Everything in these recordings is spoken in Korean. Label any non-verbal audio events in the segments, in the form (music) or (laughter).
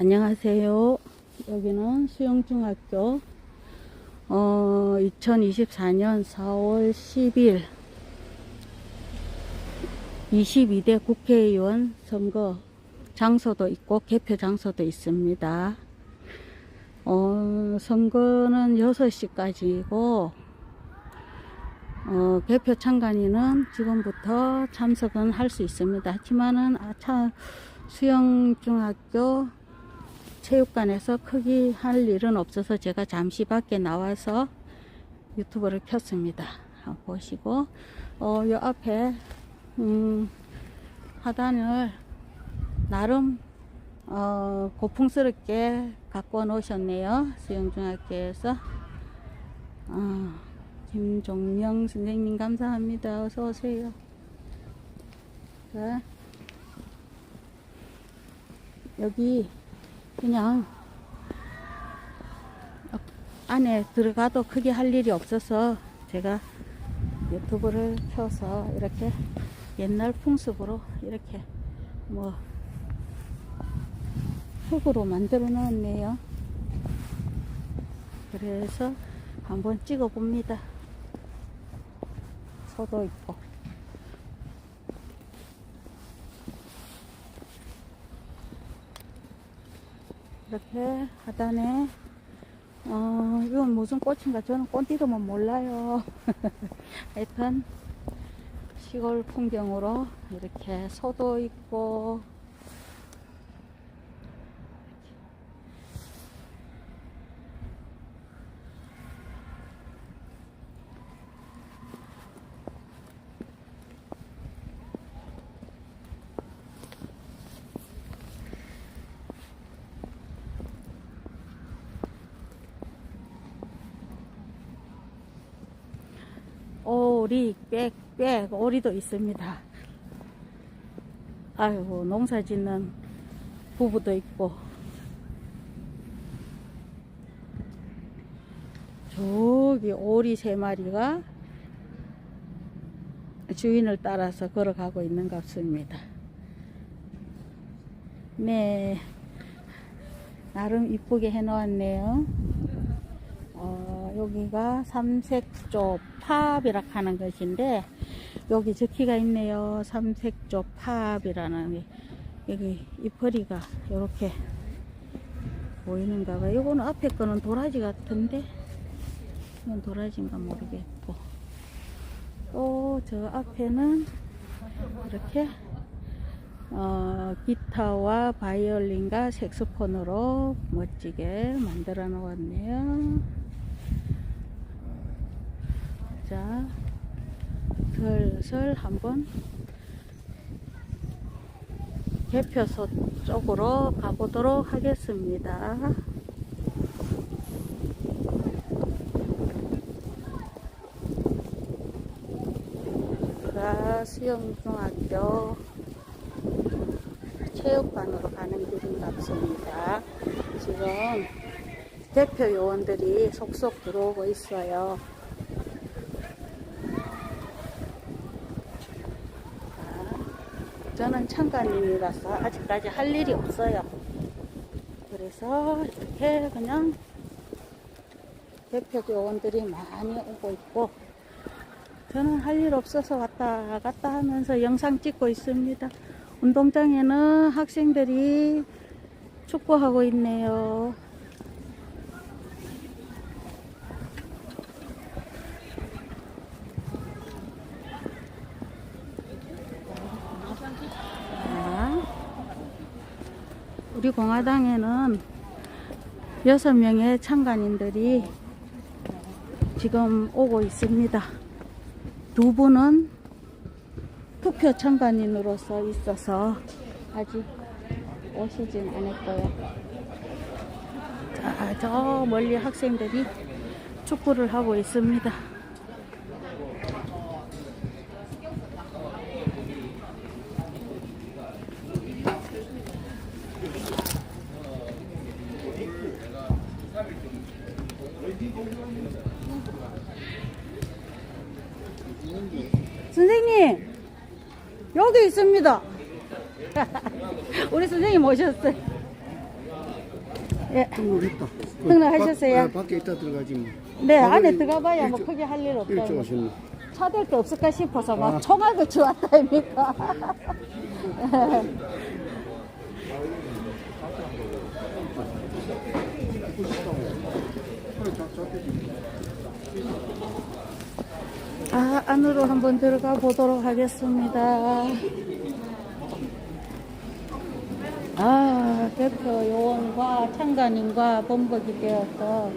안녕하세요. 여기는 수영중학교 어, 2024년 4월 10일 22대 국회의원 선거 장소도 있고 개표 장소도 있습니다. 어, 선거는 6시까지이고 어, 개표 참관인은 지금부터 참석은 할 수 있습니다. 하지만은 아, 차, 수영중학교 체육관에서 크게 할 일은 없어서 제가 잠시 밖에 나와서 유튜브를 켰습니다. 보시고, 어, 요 앞에, 음, 하단을 나름, 어, 고풍스럽게 갖고 놓으셨네요. 수영중학교에서. 어, 김종명 선생님 감사합니다. 어서 오세요. 자, 여기 그냥 안에 들어가도 크게 할 일이 없어서 제가 유튜브를 켜서 이렇게 옛날 풍습으로 이렇게 뭐 흙으로 만들어 놓았네요. 그래서 한번 찍어 봅니다. 소도 있고. 이렇게 하단에 어 이건 무슨 꽃인가? 저는 꽃 이름은 몰라요. (laughs) 하여튼 시골 풍경으로 이렇게 소도 있고 오리, 꽥, 꽥, 오리도 있습니다. 아이고, 농사 짓는 부부도 있고. 저기 오리 세 마리가 주인을 따라서 걸어가고 있는 것 같습니다. 네. 나름 이쁘게 해놓았네요. 어, 여기가 삼색조 팝이라 하는 것인데 여기 적기가 있네요. 삼색조 팝이라는 게 여기 이퍼리가 이렇게 보이는가 봐요. 이거는 앞에 거는 도라지 같은데 이건 도라지인가 모르겠고 또 저 앞에는 이렇게 어, 기타와 바이올린과 색소폰으로 멋지게 만들어 놓았네요. 자, 슬슬 한번 개표소 쪽으로 가보도록 하겠습니다. 가 수영중학교 체육관으로 가는 길인 것 같습니다. 지금 대표 요원들이 속속 들어오고 있어요. 자, 저는 참관인이라서 아직까지 할 일이 없어요. 그래서 이렇게 그냥 대표 요원들이 많이 오고 있고 저는 할 일 없어서 왔다 갔다 하면서 영상 찍고 있습니다. 운동장에는 학생들이 축구하고 있네요. 자, 우리 공화당에는 여섯 명의 참관인들이 지금 오고 있습니다. 두 분은 투표 참관인으로서 있어서 아직 오시진 않았고요. 자, 저 멀리 학생들이 축구를 하고 있습니다. 선생님, 여기 있습니다. 우리 선생님 오셨어요. 예. 있다. 등록하셨어요? 밖, 아, 밖에 있다 들어가지 뭐. 네, 안에 일- 들어가봐야 뭐 크게 할 일. 오셨네. 차댈 게 없을까 싶어서 막 아. 총알도 주웠다입니까? (laughs) 아, 안으로 한번 들어가 보도록 하겠습니다. 아, 대표 요원과 창간인과 범벅이 되어서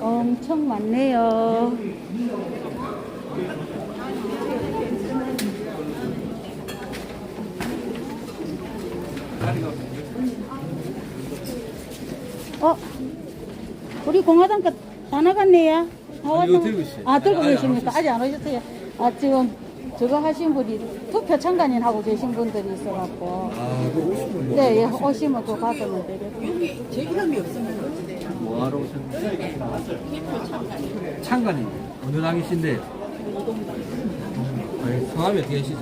엄청 많네요. 어? 우리 공화당 거다 나갔네요. 다 왔나? 이거 들고 있어요. 아, 들고 아직 안 계십니까? 아직 안 오셨어요? 아, 지금 저거 하신 분이 투표 참관인 하고 계신 분들이 있어갖고. 아, 그 오시면 네, 예, 오시면 그거 받으면 되겠고. 뭐 하러 오셨는데? 창간이 어느 당이신데? 아니, 성함이 어떻게 되시죠?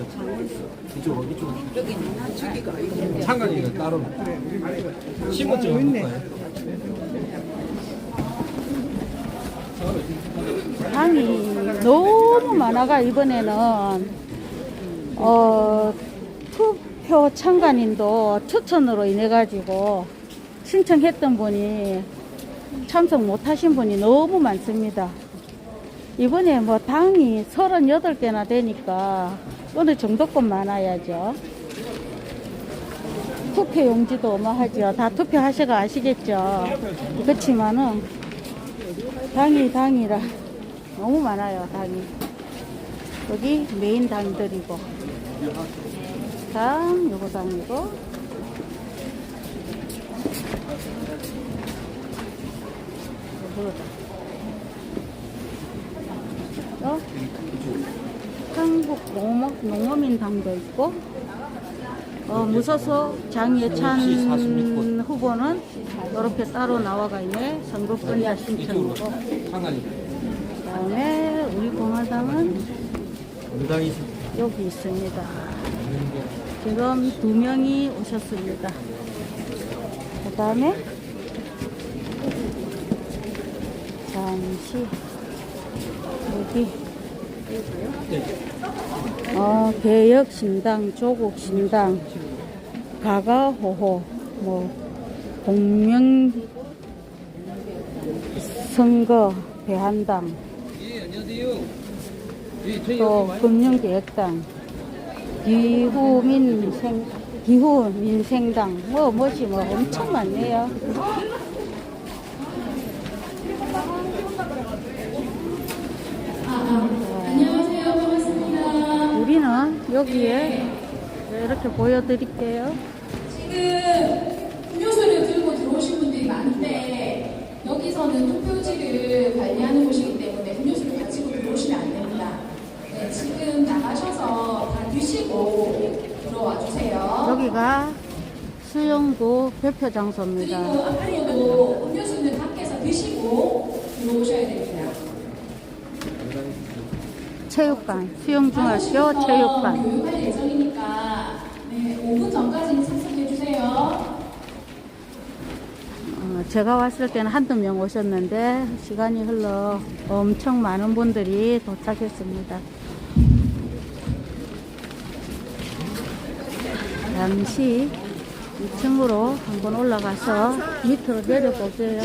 이쪽으로, 이쪽으로. 창간이가 따로. 신분증 볼까요? 당이 너무 많아가 이번에는 어 투표 참관인도 추천으로 인해 가지고 신청했던 분이 참석 못하신 분이 너무 많습니다. 이번에 뭐 당이 38개나 되니까 어느 정도건 많아야죠. 투표 용지도 어마하죠. 다 투표하셔가 아시겠죠. 그렇지만은 당이 당이라 너무 많아요 당이. 여기 메인 당들이고. 당 요거 당이고. 요거다. 어? 한국 농업, 농어민 당도 있고. 어, 무소속 장예찬 후보는 이렇게 따로 나와가 있네. 선거권자 신청이고 다음에 우리 공화당은 여기 있습니다. 지금 두 명이 오셨습니다. 그 다음에 잠시 여기 어, 개혁신당, 조국신당, 가가호호, 뭐 공명 선거 대한당, 또 금융개혁당, 기후민생, 기후민생당, 뭐, 뭐지, 뭐, 엄청 많네요. 안녕하세요. 반갑습니다. 우리는 여기에 이렇게 보여드릴게요. 지금 음료수를 들고 들어오신 분들이 많은데 여기서는 투표지를 관리하는 곳이기 때문에 음료수를 가지고 들어오시면 안 됩니다. 네, 지금 나가셔서 다 드시고 들어와 주세요. 여기가 수영구 대표 그리고 장소입니다. 앞으로도 음료수는 밖에서 드시고 들어오셔야 됩니다. 체육관, 수영중학교 나가시면서 체육관. 교육할 예정이니까 네, 5분 전까지 참석해 주세요. 어, 제가 왔을 때는 한두 명 오셨는데 시간이 흘러 엄청 많은 분들이 도착했습니다. 잠시 2층으로 한번 올라가서 밑으로 내려볼게요.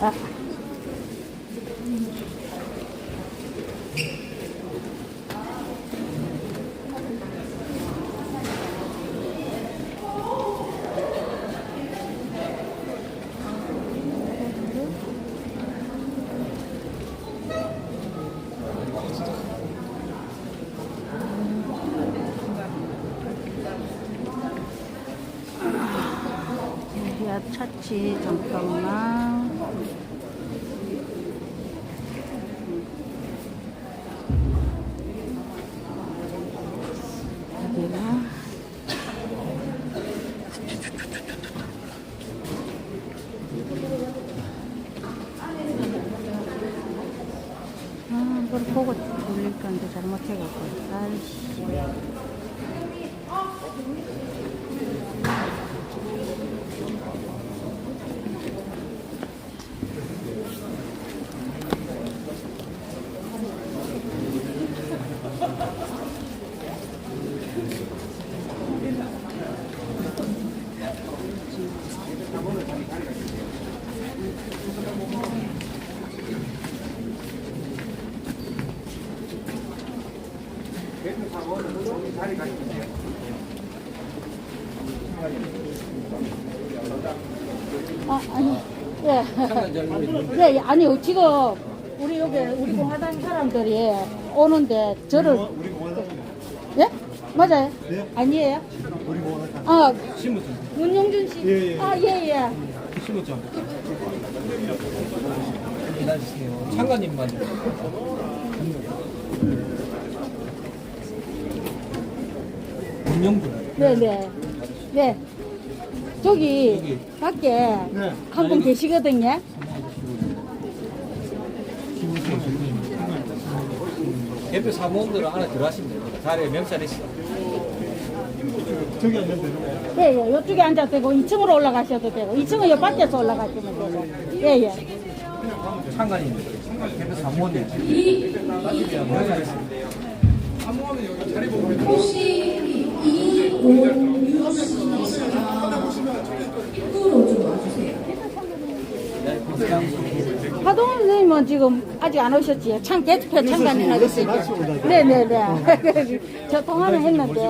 아. 차치 잠깐만. 여기가 이걸 보고 돌릴 건데 잘못해갖고. 아이씨. 아, 아니. 예. 상간 젊은이 있는데 예, 예, 아니, 지금 우리 여기 우리 공화당 사람들이 오는데 저를. 예? 맞아요? 아니에요? 아, 신분증 문용준 씨. 아, 예, 예. 신분증 기다리세요 상관님만 문영준 네네. 네. 저기, 여기. 밖에 한분 계시거든요. 대표 사무원들은 안에 들어가시면 됩니다 자리에 명찰 있어 예, 예. 이쪽에 앉아도 되고, 2층으로 올라가셔도 되고, 2층은 요 밖에서 올라가시면 되고. 예, 예. 상관입니다 대표 사무원님 이 명찰 혹시 이오유 씨가 입구로 좀 와주세요. 하동훈 선생님은 지금 아직 안 오셨지요? 참 개집회 참관인 하셨어요. 네네네. 저 통화는 했는데,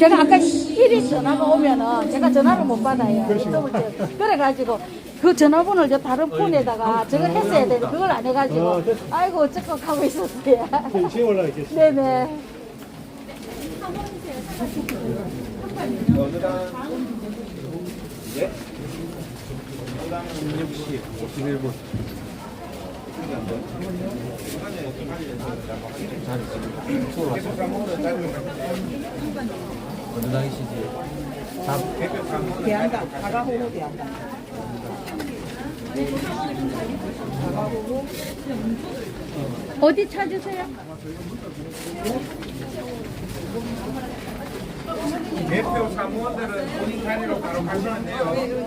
제가 아까 일이 전화가 오면은 제가 전화를 못 받아요. 그래가지고 그 전화번호를 저 다른 폰에다가 저걸 했어야 되는데 그걸 안 해가지고, 아이고, 어쩌고 하고 있었어요. 어디 찾으세요? 대표 사무원들은 본인 자리로 바로 가시면 돼요.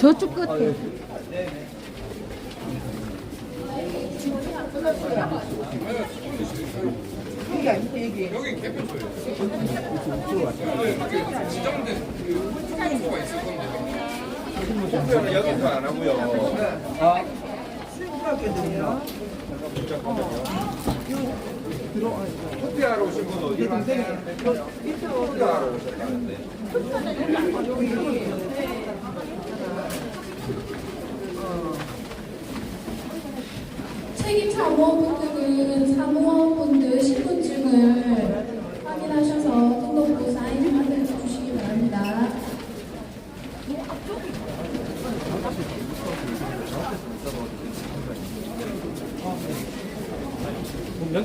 저쪽 끝에. 투표는 여기서 안 하고요. 아 투표하러 오신 분 어디 가세요? 투표하러 오셨다는데. 책임 사무원분들은 사무원분들 신분증을 확인하셔서 등록부 사인을 해주시기 바랍니다. 그럼 명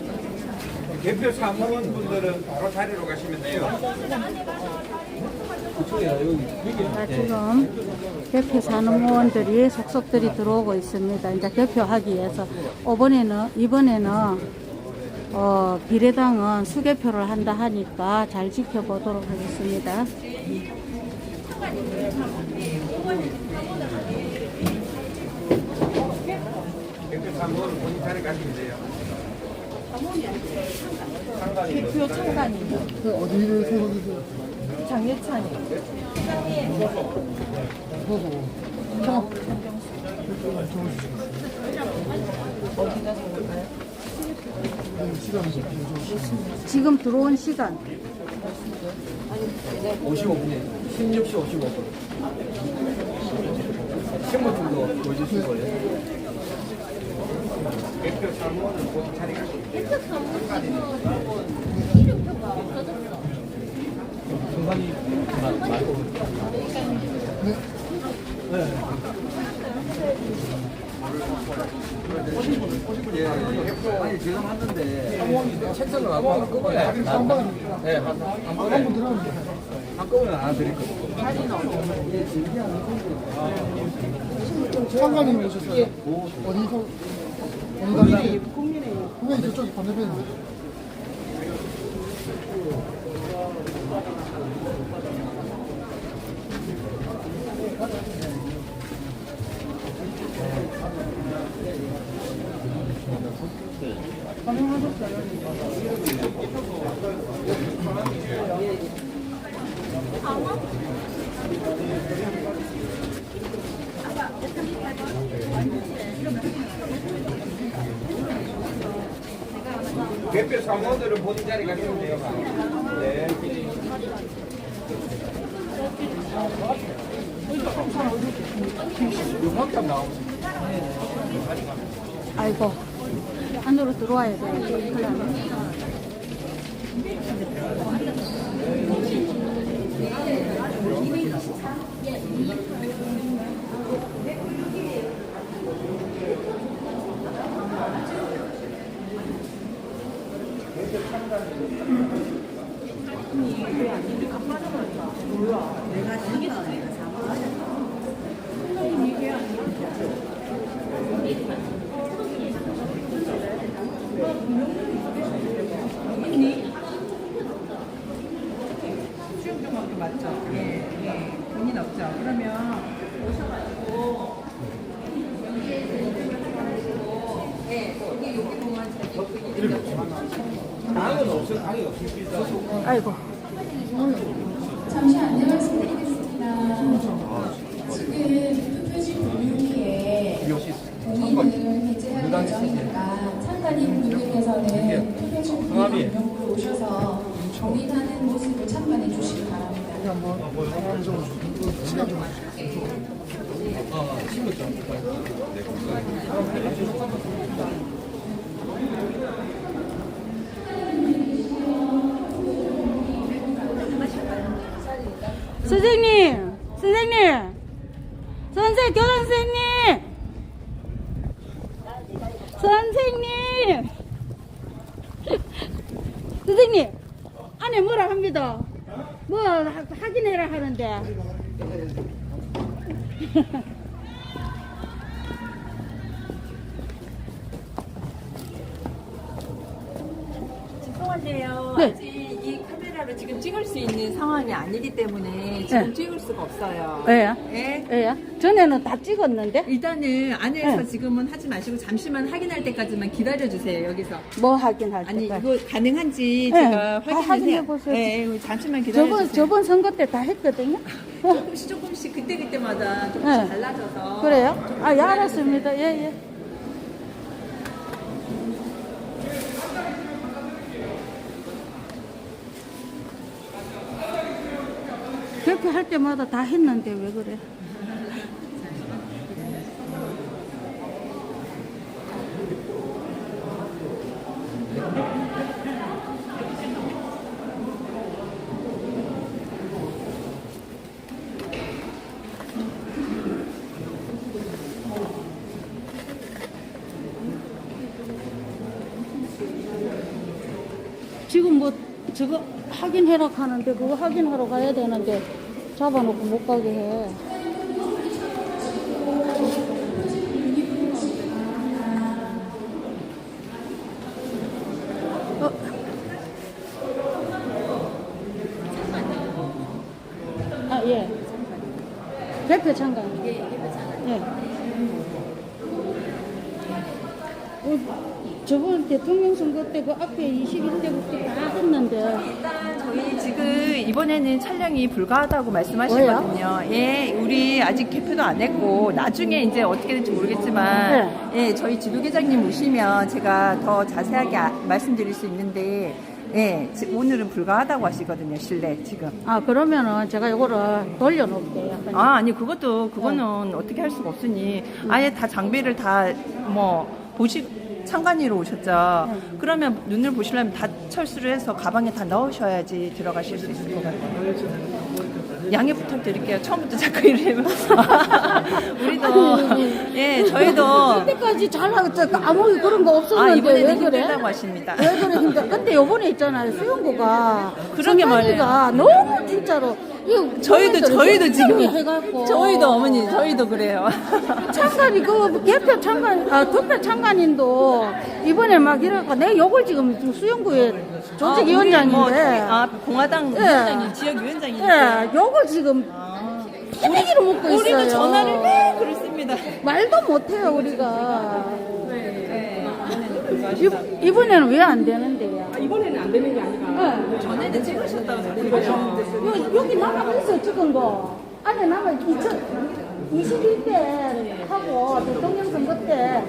대표 사무원 분들은 바로 자리로 가시면 돼요. 자, 지금 개표 사무원들이 속속들이 들어오고 있습니다. 이제 개표하기 위해서 이번에는 이번에는 어, 비례당은 수개표를 한다 하니까 잘 지켜보도록 하겠습니다. 대표 사무원 본인 자리 가시면 돼요. 대표 창단이요. 그 어디를 세워주세요? 장예찬이. 시간이 좀 지금 들어온 시간 55분에 16시 55분. 신분증도 보여주실 거예요. 대표 사무원은 본인 자리 가시면 돼요. 중간이 마- 말고 예, 아니 지금 왔는데 책상을 안 보고 한꺼번에 안 네, 한- 한꺼번에 한꺼번에 안 드릴 거예요. 상관님 오셨어요? 어디서? 어디 다니세요? 국민의힘 저쪽이 반대편인데 대표 사무원들은 본인 자리 가시면 돼요. 네. 아이고 안으로 들어와야 되는데 큰일 났네. 수영중학교 맞죠? 예, 예. 그러면 오셔가지고 예, 여기 여기 보면 없어, 당이 없습니다. 아이고 잠시 안내 말씀드리겠습니다. 지금 투표지 분류기에 본인을 해제할 예정이니까 참관인 분들께서는 투표지 분류 명부로 오셔서 본인하는 모습을 참관해 주시기 바랍니다. 한번 사람 좀 시간 좀 주세요. 아, 신분증. 선생님 선생님 선생 교장 선생님 선생님 선생님 안에 뭐라 합니다 뭐 하- 확인해라 하는데 (laughs) 죄송한데요. 네. 아직 이 카메라로 지금 찍을 수 있는 상황이 아니기 때문에 지금 네. 찍을 수가 없어요. 왜요? 예. 예요 전에는 다 찍었는데 일단은 안에서 네. 지금은 하지 마시고 잠시만 확인할 때까지만 기다려 주세요. 여기서. 뭐 확인할 아니 때까 이거 가능한지 네, 제가 다 확인해. 보세요. 네, 이거 잠시만 기다려 저번 주세요. 저번 선거 때 다 했거든요 조금씩 조금씩 그때 그때마다 조금씩 네. 달라져서. 그래요? 아, 예, 알았습니다. 예, 예. 그렇게 할 때마다 다 했는데 왜 그래? 지금 뭐 저거 확인해라 하는데 그거 확인하러 가야 되는데 잡아놓고 못 가게 해. 어. 아, 예. 대표 참관. 예, 대표 참관. 예. 어, 저번 대통령 선거 때 그 앞에 21대국도 다 했는데. 일단 저희 지금 이번에는 촬영이 불가하다고 말씀하시거든요. 예, 우리 아직 개표도 안 했고 나중에 이제 어떻게 될지 모르겠지만 예, 저희 지도계장님 오시면 제가 더 자세하게 아- 말씀드릴 수 있는데 예, 지- 오늘은 불가하다고 하시거든요. 실내 지금. 아, 그러면은 제가 이거를 돌려놓을게요. 약간. 아, 아니 그것도 그거는 어떻게 할 수가 없으니 아예 다 장비를 다 뭐 보시 참관위로 오셨죠. 그러면 눈을 보시려면 다 철수를 해서 가방에 다 넣으셔야지 들어가실 수 있을 것 같아요. 양해 부탁드릴게요. 처음부터 자꾸 이러면 (laughs) 우리도 예 저희도 그때까지 잘하고 저 아무 그런 거 없었는데 아 왜 이번에는 그래? 힘들다고 하십니다. 왜 그래 힘들? 근데 요번에 있잖아요 수영구가 그런 게 성관이가 너무 진짜로 저희도 저희도 지금 해갖고 저희도 어머니 저희도 그래요. (laughs) 참관 이 그 개표 참관 아 투표 참관인도 이번에 막 이래갖고 내가 요걸 지금 수영구의 조직위원장인데 뭐, 아 공화당 예. 위원장이 지역 위원장이 예, 요걸 지금 피내기로 먹고 있어요. 우리도 전화를 매 그렇습니다. 말도 못해요 우리가. 이, 이번에는 왜 안 되는데요? 이번에는 안 되는 게 아니라 전에는 찍으셨다고 그러죠. 여, 여기 남아 있어 찍은 거. 안에 남아 2021대 하고 대통령 선거 때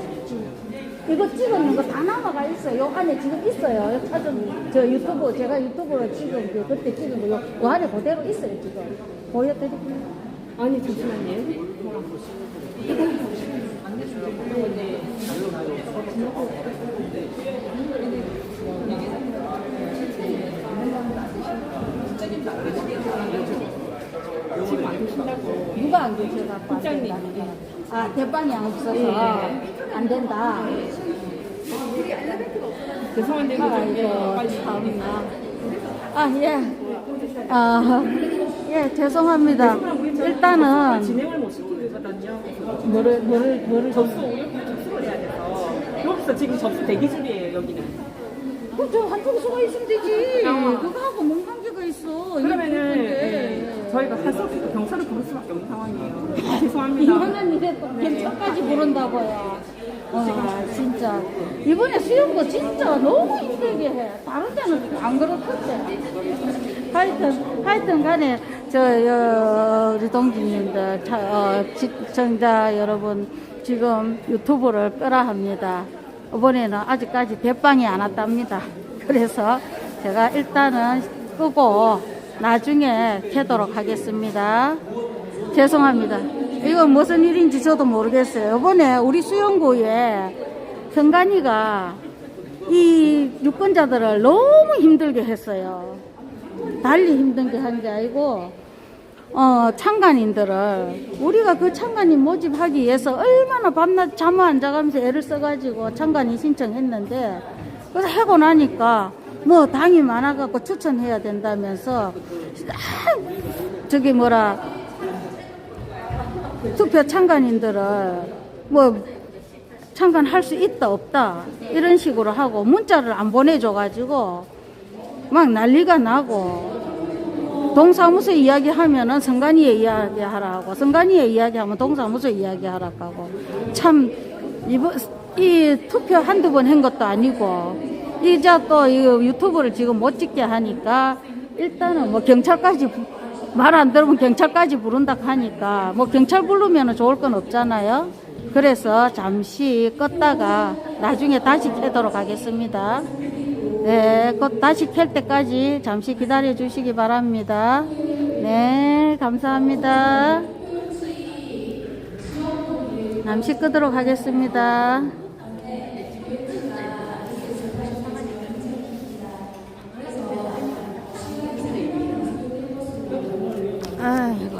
이거 찍었는 거다 남아가 있어요. 요 안에 지금 있어요. 찾은 저 유튜브 제가 유튜브로 찍은 그 그때 찍은 거 요, 요 안에 그대로 있어요 지금. 보여드릴게요. 아니 잠시만요. 누가 안 계셔갖고 안 된다. 아 대빵이 안 없어서 안 된다. 죄송한데 이거 좀 예, 아이고 빨리 참나. 아 예. 아, 예, 죄송합니다. 일단은, 진행을 못 시키거든요. 뭐를, 뭐를, 뭐를. 접수 접수를 해야 돼서 여기서 지금 접수 대기 중이에요 여기는. 그, 저, 한쪽 수가 있으면 되지. 아. 그거 하고 뭔 관계가 있어. 그러면은 예, 저희가 할 수 없어서 경찰을 부를 수밖에 없는 상황이에요. (laughs) 죄송합니다. 일에 또 경찰까지 부른다고요. 아, 진짜. 이번에 수영도 진짜 너무 힘들게 해. 다른 데는 안 그렇던데. 하여튼, 하여튼 간에, 저, 어, 우리 동지님들, 차, 어, 시청자 여러분, 지금 유튜브를 끄라 합니다. 이번에는 아직까지 대빵이 안 왔답니다. 그래서 제가 일단은 끄고 나중에 켜도록 하겠습니다. 죄송합니다. 이건 무슨 일인지 저도 모르겠어요. 이번에 우리 수영구에 현관이가 이 유권자들을 너무 힘들게 했어요. 달리 힘든 게 한 게 아니고, 어, 참관인들을, 우리가 그 참관인 모집하기 위해서 얼마나 밤낮 잠안 자가면서 애를 써가지고 참관인 신청했는데, 그래서 하고 나니까, 뭐, 당이 많아갖고 추천해야 된다면서, 아, 저기 뭐라, 투표 참관인들을 뭐 참관할 수 있다 없다 이런 식으로 하고 문자를 안 보내줘가지고 막 난리가 나고 동사무소 이야기하면은 성관위에 이야기하라고 성관위에 이야기하면 동사무소 이야기하라고 하고. 참 이번 이 투표 한두 번 한 것도 아니고 이제 또이 유튜브를 지금 못 찍게 하니까 일단은 뭐 경찰까지 말 안 들으면 경찰까지 부른다 하니까 뭐 경찰 부르면 좋을 건 없잖아요. 그래서 잠시 껐다가 나중에 다시 켜도록 하겠습니다. 네, 곧 다시 켤 때까지 잠시 기다려 주시기 바랍니다. 네, 감사합니다. 잠시 끄도록 하겠습니다. 唉